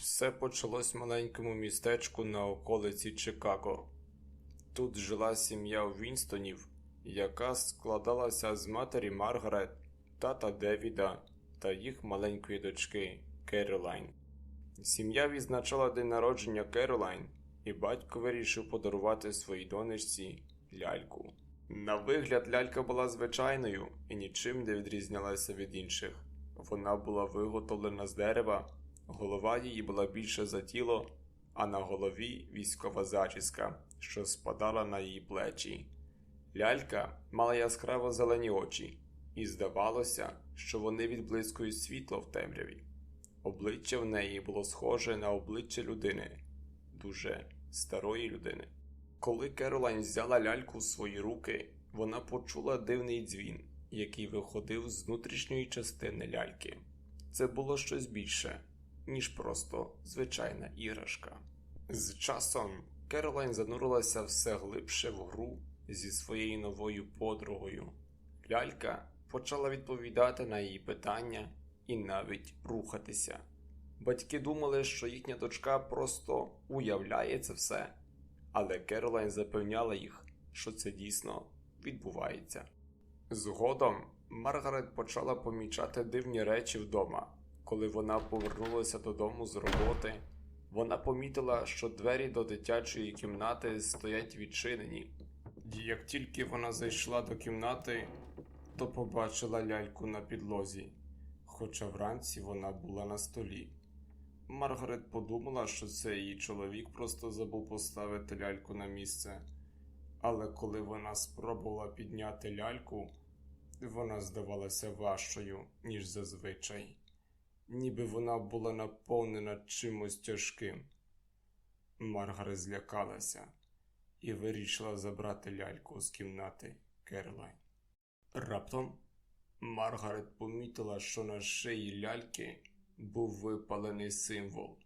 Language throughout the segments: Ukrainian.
Все почалось в маленькому містечку на околиці Чикаго. Тут жила сім'я Вінстонів, яка складалася з матері Маргарет, тата Девіда та їх маленької дочки Керолайн. Сім'я відзначала день народження Керолайн, і батько вирішив подарувати своїй донечці ляльку. На вигляд лялька була звичайною і нічим не відрізнялася від інших. Вона була виготовлена з дерева, голова її була більша за тіло, а на голові військова зачіска, що спадала на її плечі. Лялька мала яскраво зелені очі, і здавалося, що вони відблискують світло в темряві. Обличчя в неї було схоже на обличчя людини, дуже старої людини. Коли Керолайн взяла ляльку в свої руки, вона почула дивний дзвін, який виходив з внутрішньої частини ляльки. Це було щось більше, ніж просто звичайна іграшка. З часом Керолайн занурилася все глибше в гру зі своєю новою подругою. Лялька почала відповідати на її питання і навіть рухатися. Батьки думали, що їхня дочка просто уявляє це все, але Керолайн запевняла їх, що це дійсно відбувається. Згодом Маргарет почала помічати дивні речі вдома. Коли вона повернулася додому з роботи, вона помітила, що двері до дитячої кімнати стоять відчинені. Як тільки вона зайшла до кімнати, то побачила ляльку на підлозі, хоча вранці вона була на столі. Маргарет подумала, що це її чоловік просто забув поставити ляльку на місце. Але коли вона спробувала підняти ляльку, вона здавалася важчою, ніж зазвичай, ніби вона була наповнена чимось тяжким. Маргарет злякалася і вирішила забрати ляльку з кімнати Керолайн. Раптом Маргарет помітила, що на шиї ляльки був випалений символ,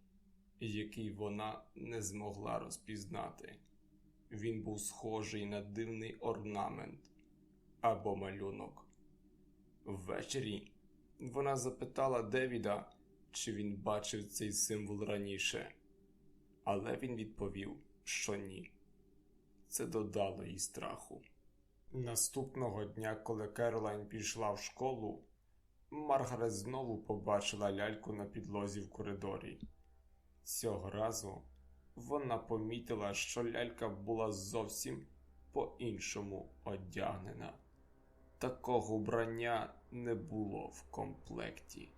який вона не змогла розпізнати. Він був схожий на дивний орнамент або малюнок. Ввечері вона запитала Девіда, чи він бачив цей символ раніше, але він відповів, що ні. Це додало їй страху. Наступного дня, коли Керолайн пішла в школу, Маргарет знову побачила ляльку на підлозі в коридорі. Цього разу вона помітила, що лялька була зовсім по-іншому одягнена. Такого вбрання не було в комплекті.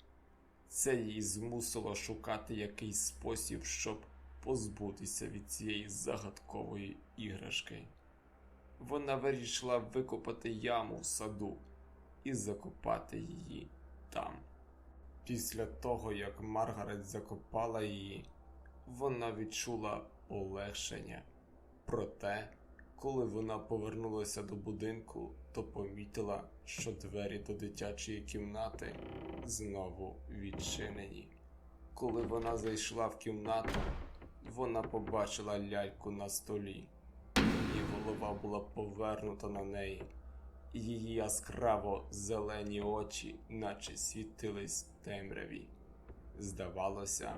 Це її змусило шукати якийсь спосіб, щоб позбутися від цієї загадкової іграшки. Вона вирішила викопати яму в саду і закопати її там. Після того, як Маргарет закопала її, вона відчула полегшення. Проте, коли вона повернулася до будинку, то помітила, що двері до дитячої кімнати знову відчинені. Коли вона зайшла в кімнату, вона побачила ляльку на столі. Її голова була повернута на неї, її яскраво зелені очі, наче світились темряві. Здавалося,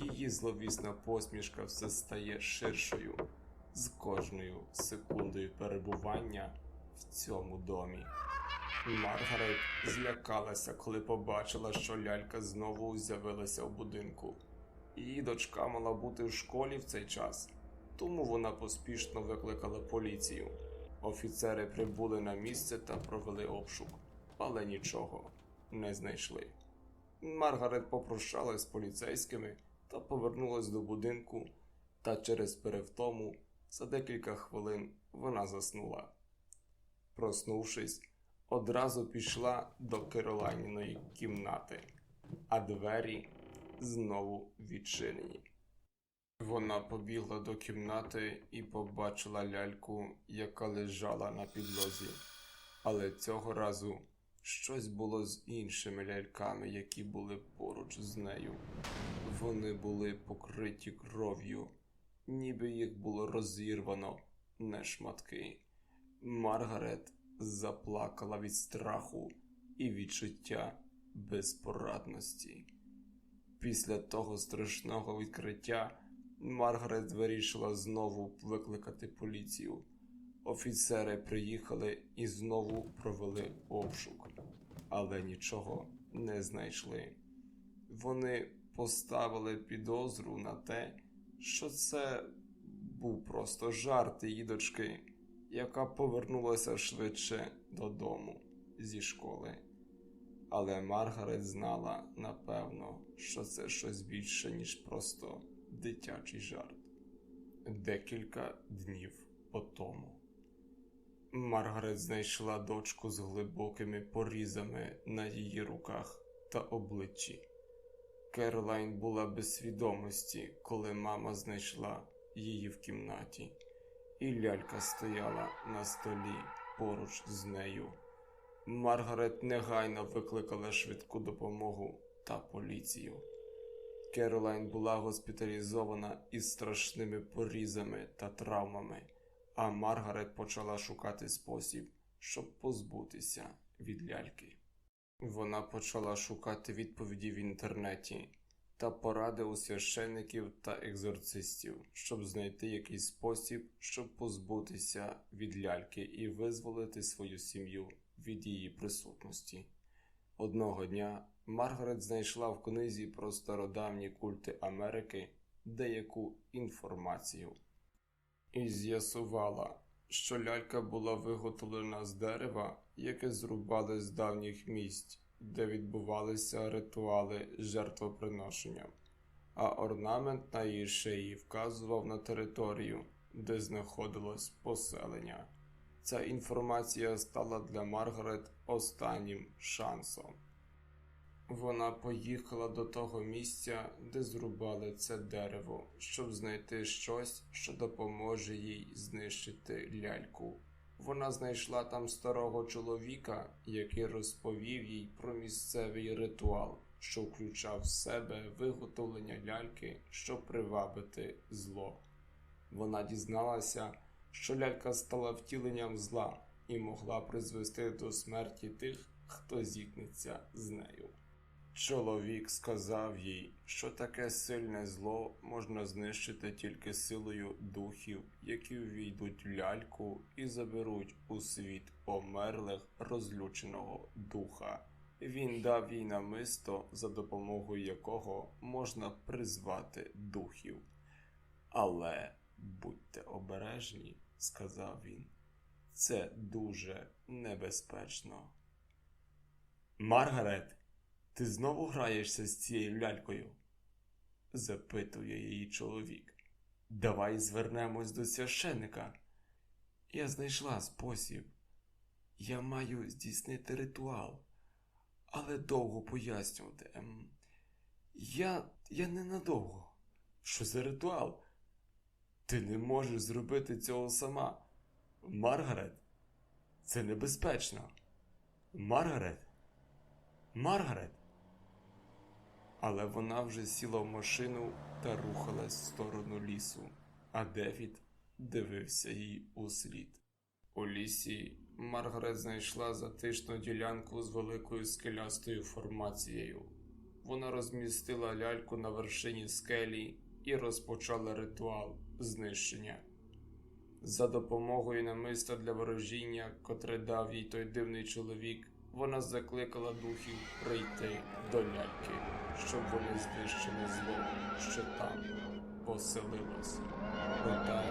її зловісна посмішка все стає ширшою з кожною секундою перебування в цьому домі. Маргарет злякалася, коли побачила, що лялька знову з'явилася в будинку. Її дочка мала бути в школі в цей час, тому вона поспішно викликала поліцію. Офіцери прибули на місце та провели обшук, але нічого не знайшли. Маргарет попрощалась з поліцейськими та повернулась до будинку, та через перевтому за декілька хвилин вона заснула. Проснувшись, одразу пішла до Керолайніної кімнати, а двері знову відчинені. Вона побігла до кімнати і побачила ляльку, яка лежала на підлозі. Але цього разу щось було з іншими ляльками, які були поруч з нею. Вони були покриті кров'ю, ніби їх було розірвано на шматки. Маргарет заплакала від страху і відчуття безпорадності. Після того страшного відкриття Маргарет вирішила знову викликати поліцію. Офіцери приїхали і знову провели обшук, але нічого не знайшли. Вони поставили підозру на те, що це був просто жарт її дочки, яка повернулася швидше додому зі школи. Але Маргарет знала напевно, що це щось більше, ніж просто дитячий жарт. Декілька днів по тому. Маргарет знайшла дочку з глибокими порізами на її руках та обличчі. Керолайн була без свідомості, коли мама знайшла її в кімнаті, і лялька стояла на столі поруч з нею. Маргарет негайно викликала швидку допомогу та поліцію. Керолайн була госпіталізована із страшними порізами та травмами, а Маргарет почала шукати спосіб, щоб позбутися від ляльки. Вона почала шукати відповіді в інтернеті та поради у священників та екзорцистів, щоб знайти якийсь спосіб, щоб позбутися від ляльки і визволити свою сім'ю від її присутності. Одного дня Маргарет знайшла в книзі про стародавні культи Америки деяку інформацію і з'ясувала, що лялька була виготовлена з дерева, яке зрубали з давніх місць, де відбувалися ритуали жертвоприношення, а орнамент на її шиї вказував на територію, де знаходилось поселення. Ця інформація стала для Маргарет останнім шансом. Вона поїхала до того місця, де зрубали це дерево, щоб знайти щось, що допоможе їй знищити ляльку. Вона знайшла там старого чоловіка, який розповів їй про місцевий ритуал, що включав в себе виготовлення ляльки, щоб привабити зло. Вона дізналася, що лялька стала втіленням зла і могла призвести до смерті тих, хто зіткнеться з нею. Чоловік сказав їй, що таке сильне зло можна знищити тільки силою духів, які ввійдуть в ляльку і заберуть у світ померлих розлюченого духа. Він дав їй намисто, за допомогою якого можна призвати духів. Але будьте обережні, сказав він, це дуже небезпечно. Маргарет. Ти знову граєшся з цією лялькою? запитує її чоловік. Давай звернемось до священика. Я знайшла спосіб. Я маю здійснити ритуал, але довго пояснювати. Ем, я, я ненадовго. Що за ритуал? Ти не можеш зробити цього сама. Маргарет, це небезпечно. Маргарет. Маргарет. Але вона вже сіла в машину та рухалась в сторону лісу, а Девід дивився їй у слід. У лісі Маргарет знайшла затишну ділянку з великою скелястою формацією. Вона розмістила ляльку на вершині скелі і розпочала ритуал знищення. За допомогою намиста для ворожіння, котре дав їй той дивний чоловік, вона закликала духів прийти до ляльки, щоб вони знищили зло, що там поселилось. Проте,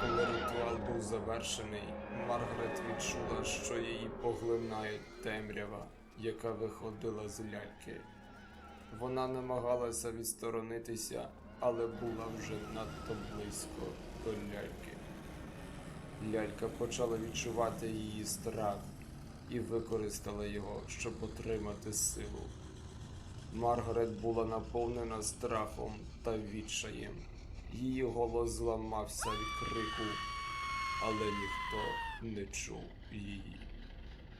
коли ритуал був завершений, Маргарет відчула, що її поглинає темрява, яка виходила з ляльки. Вона намагалася відсторонитися, але була вже надто близько до ляльки. Лялька почала відчувати її страх і використала його, щоб отримати силу. Маргарет була наповнена страхом та відчаєм. Її голос зламався від крику, але ніхто не чув її.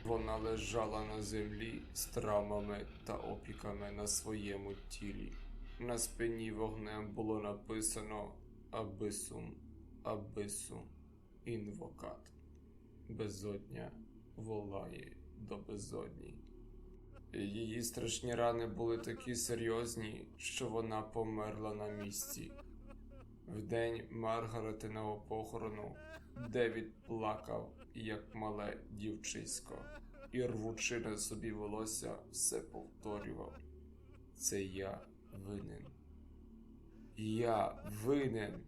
Вона лежала на землі з травмами та опіками на своєму тілі. На спині вогнем було написано Абисум, Абисум, інвокат. Безодня волає до безодні. Її страшні рани були такі серйозні, що вона померла на місці. В день Маргаретиного похорону Девід плакав, як мале дівчисько, і рвучи на собі волосся, все повторював. Це я винен. Я винен.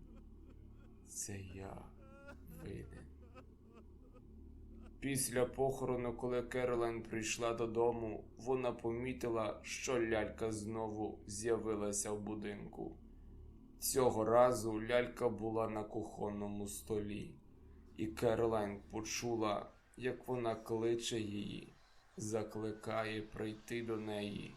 Це я винен. Після похорону, коли Керолайн прийшла додому, вона помітила, що лялька знову з'явилася в будинку. Цього разу лялька була на кухонному столі, і Керолайн почула, як вона кличе її, закликає прийти до неї.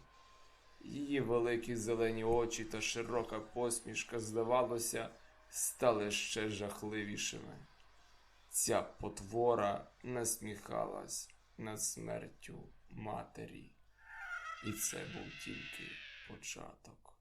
Її великі зелені очі та широка посмішка, здавалося, стали ще жахливішими. Ця потвора насміхалась над смертю матері. І це був тільки початок.